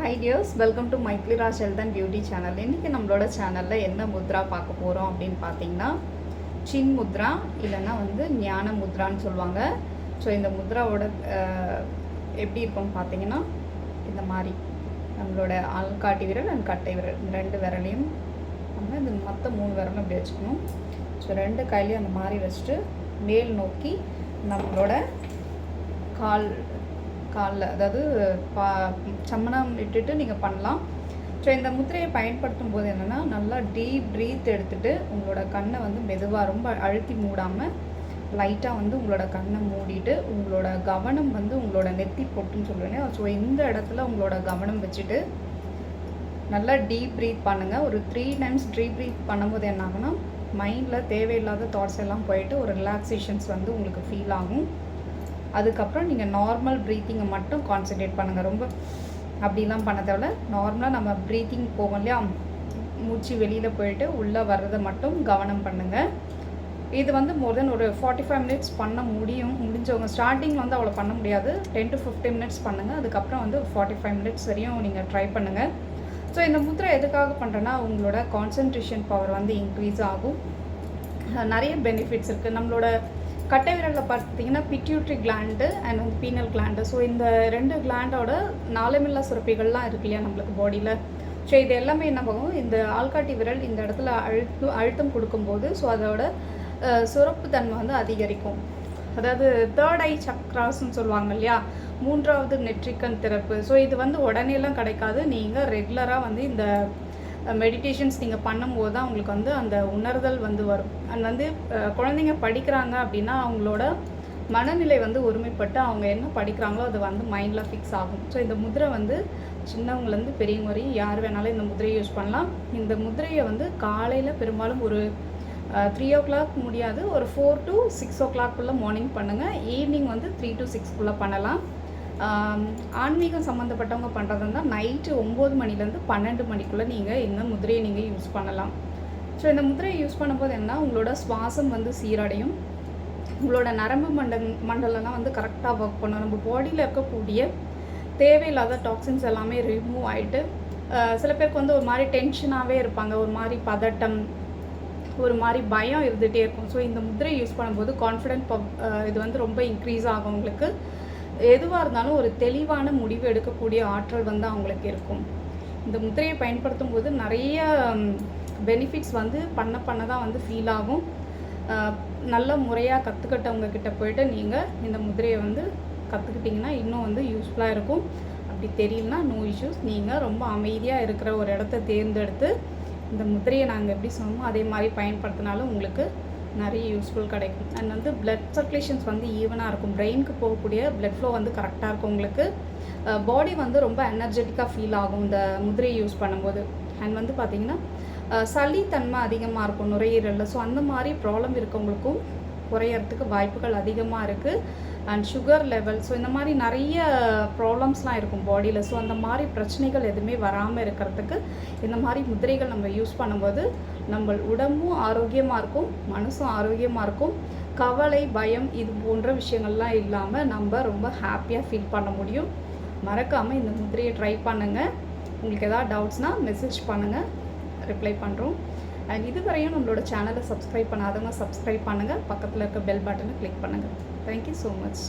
Hi dears welcome to மைக்லி Raj health and beauty channel இன்றைக்கி நம்மளோட சேனலில் என்ன முத்ரா பார்க்க போகிறோம் அப்படின்னு பார்த்தீங்கன்னா சின் முத்ரா இல்லைன்னா வந்து ஞான முத்ரான்னு சொல்லுவாங்க. ஸோ இந்த முத்ராவோட எப்படி இருக்கும்னு பார்த்தீங்கன்னா இந்த மாதிரி. நம்மளோட ஆள்காட்டி விரல் அண்ட் கட்டை விரல். இந்த ரெண்டு விரலையும் நம்ம இந்த மற்ற மூணு விரலும் அப்படி வச்சுக்கணும். ஸோ ரெண்டு கையிலையும் அந்த மாதிரி வச்சுட்டு மேல் நோக்கி நம்மளோட கால் காலில் அதாவது பா சம்மணம் இட்டுட்டு நீங்கள் பண்ணலாம். ஸோ இந்த முத்திரையை பயன்படுத்தும் போது என்னென்னா நல்லா டீப் ப்ரீத் எடுத்துட்டு உங்களோட கண்ணை வந்து மெதுவாக ரொம்ப அழுத்தி மூடாமல் லைட்டாக வந்து உங்களோட கண்ணை மூடிட்டு உங்களோட கவனம் வந்து உங்களோட நெத்தி பொட்டுன்னு சொல்லுவேன் ஸோ இந்த இடத்துல உங்களோட கவனம் வச்சுட்டு நல்லா டீப் ப்ரீத் பண்ணுங்கள் ஒரு த்ரீ டைம்ஸ் டீப் ப்ரீத் பண்ணும்போது என்ன ஆகுனா மைண்டில் தேவையில்லாத தாட்ஸ் எல்லாம் போயிட்டு ஒரு ரிலாக்ஸேஷன்ஸ் வந்து உங்களுக்கு ஃபீல் ஆகும். அதுக்கப்புறம் நீங்கள் நார்மல் ப்ரீத்திங்கை மட்டும் கான்சென்ட்ரேட் பண்ணுங்கள் ரொம்ப அப்படிலாம் பண்ண தேவையில்ல. நார்மலாக நம்ம ப்ரீத்திங் போவோம் இல்லையா? மூச்சு வெளியில் போயிட்டு உள்ளே வர்றதை மட்டும் கவனம் பண்ணுங்கள் இது வந்து மோர் தென் ஒரு ஃபார்ட்டி ஃபைவ் மினிட்ஸ் பண்ண முடியும். முடிஞ்சவங்க ஸ்டார்டிங் வந்து அவ்வளோ பண்ண முடியாது. டென் டு ஃபிஃப்டீன் மினிட்ஸ் பண்ணுங்கள் அதுக்கப்புறம் வந்து ஃபார்ட்டி ஃபைவ் மினிட்ஸ் வரையும் நீங்கள் ட்ரை பண்ணுங்கள் ஸோ இந்த முத்திரை எதுக்காக பண்ணுறேன்னா உங்களோட கான்சன்ட்ரேஷன் பவர் வந்து இன்க்ரீஸ் ஆகும். நிறைய பெனிஃபிட்ஸ் இருக்குது நம்மளோட கட்டை விரலில் பார்த்தீங்கன்னா பிட்யூட்ரி கிளாண்டு அண்ட் வந்து பீனல் கிளாண்டு ஸோ இந்த ரெண்டு கிளாண்டோட நாளமில்லா சுரப்பிகள்லாம் இருக்கு இல்லையா நம்மளுக்கு பாடியில் ஸோ இது எல்லாமே என்ன பண்ணும்? இந்த ஆள்காட்டி விரல் இந்த இடத்துல அழுத்து அழுத்தம் கொடுக்கும்போது ஸோ அதோட சுரப்பு தன்மை வந்து அதிகரிக்கும். அதாவது தேர்ட் ஐ சக்ராஸ்ன்னு சொல்லுவாங்க இல்லையா? மூன்றாவது நெற்றிக்கண் திறப்பு. ஸோ இது வந்து உடனேலாம் கிடைக்காது. நீங்கள் ரெகுலராக வந்து இந்த மெடிடேஷன்ஸ் நீங்கள் பண்ணும்போது தான் உங்களுக்கு வந்து அந்த உணர்தல் வந்து வரும். அண்ட் வந்து குழந்தைங்க படிக்கிறாங்க அப்படின்னா அவங்களோட மனநிலை வந்து ஒருமைப்பட்டு அவங்க என்ன படிக்கிறாங்களோ அது வந்து மைண்டில் ஃபிக்ஸ் ஆகும். ஸோ இந்த முதிரை வந்து சின்னவங்கலேருந்து பெரியவங்க வரையும் யார் வேணாலும் இந்த முதிரையை யூஸ் பண்ணலாம். இந்த முதிரையை வந்து காலையில் பெரும்பாலும் ஒரு த்ரீ ஓ கிளாக் முடியாது ஒரு ஃபோர் டு சிக்ஸ் ஓ கிளாக்குள்ளே மார்னிங் பண்ணுங்கள் ஈவினிங் வந்து த்ரீ டு சிக்ஸ்க்குள்ளே பண்ணலாம். ஆன்மீகம் சம்மந்தப்பட்டவங்க பண்ணுறது இருந்தால் நைட்டு ஒம்பது மணிலேருந்து பன்னெண்டு மணிக்குள்ளே நீங்கள் இந்த முதிரையை நீங்கள் யூஸ் பண்ணலாம். ஸோ இந்த முதிரையை யூஸ் பண்ணும்போது என்ன உங்களோட சுவாசம் வந்து சீரடையும். உங்களோட நரம்பு மண்டல் மண்டலம்லாம் வந்து கரெக்டாக ஒர்க் பண்ணும். நம்ம பாடியில் இருக்கக்கூடிய தேவையில்லாத டாக்ஸின்ஸ் எல்லாமே ரிமூவ் ஆகிட்டு சில பேருக்கு வந்து ஒரு மாதிரி டென்ஷனாகவே இருப்பாங்க. ஒரு மாதிரி பதட்டம் ஒரு மாதிரி பயம் இருந்துகிட்டே இருக்கும். ஸோ இந்த முதிரை யூஸ் பண்ணும்போது கான்ஃபிடென்ட் இது வந்து ரொம்ப இன்க்ரீஸ் ஆகும் உங்களுக்கு. எதுவாக இருந்தாலும் ஒரு தெளிவான முடிவு எடுக்கக்கூடிய ஆற்றல் வந்து அவங்களுக்கு இருக்கும். இந்த முத்திரையை பயன்படுத்தும் போது நிறைய பெனிஃபிட்ஸ் வந்து பண்ண பண்ண தான் வந்து ஃபீல் ஆகும். நல்ல முறையாக கற்றுக்கிட்டவங்க கிட்ட போயிட்டு நீங்கள் இந்த முதிரையை வந்து கற்றுக்கிட்டிங்கன்னா இன்னும் வந்து யூஸ்ஃபுல்லாக இருக்கும். அப்படி தெரியலனா நோ இஷ்யூஸ் நீங்கள் ரொம்ப அமைதியாக இருக்கிற ஒரு இடத்த தேர்ந்தெடுத்து இந்த முதிரையை நாங்கள் எப்படி சொன்னோமோ அதே மாதிரி பயன்படுத்தினாலும் உங்களுக்கு நிறைய யூஸ்ஃபுல் கிடைக்கும். அண்ட் வந்து பிளட் சர்க்குலேஷன்ஸ் வந்து ஈவனாக இருக்கும். பிரெயினுக்கு போகக்கூடிய பிளட் ஃப்ளோ வந்து கரெக்டாக இருக்கும் உங்களுக்கு. பாடி வந்து ரொம்ப எனர்ஜெட்டிக்காக ஃபீல் ஆகும் இந்த முதிரையை யூஸ் பண்ணும்போது. அண்ட் வந்து பார்த்தீங்கன்னா சளி தன்மை அதிகமாக இருக்கும் நுரையீரலில். ஸோ அந்த மாதிரி ப்ராப்ளம் இருக்கவங்களுக்கும் குறையறதுக்கு வாய்ப்புகள் அதிகமாக இருக்குது அண்ட் சுகர் லெவல் ஸோ இந்த மாதிரி நிறைய ப்ராப்ளம்ஸ்லாம் இருக்கும் பாடியில் ஸோ அந்த மாதிரி பிரச்சனைகள் எதுவுமே வராமல் இருக்கிறதுக்கு இந்த மாதிரி முதிரைகள் நம்ம யூஸ் பண்ணும்போது நம்ம உடம்பும் ஆரோக்கியமாக இருக்கும் மனசும் ஆரோக்கியமாக இருக்கும். கவலை பயம் இது போன்ற விஷயங்கள்லாம் இல்லாமல் நம்ம ரொம்ப ஹாப்பியாக ஃபீல் பண்ண முடியும். மறக்காமல் இந்த முதிரையை ட்ரை பண்ணுங்கள் உங்களுக்கு எதாவது டவுட்ஸ்னால் மெசேஜ் பண்ணுங்கள் ரிப்ளை பண்ணுறோம் அண்ட் இதுவரையும் நம்மளோட சேனலை சப்ஸ்கிரைப் பண்ணாதவங்க சப்ஸ்கிரைப் பண்ணுங்கள் பக்கத்தில் இருக்க பெல் பட்டனை கிளிக் பண்ணுங்கள் தேங்க்யூ ஸோ மச்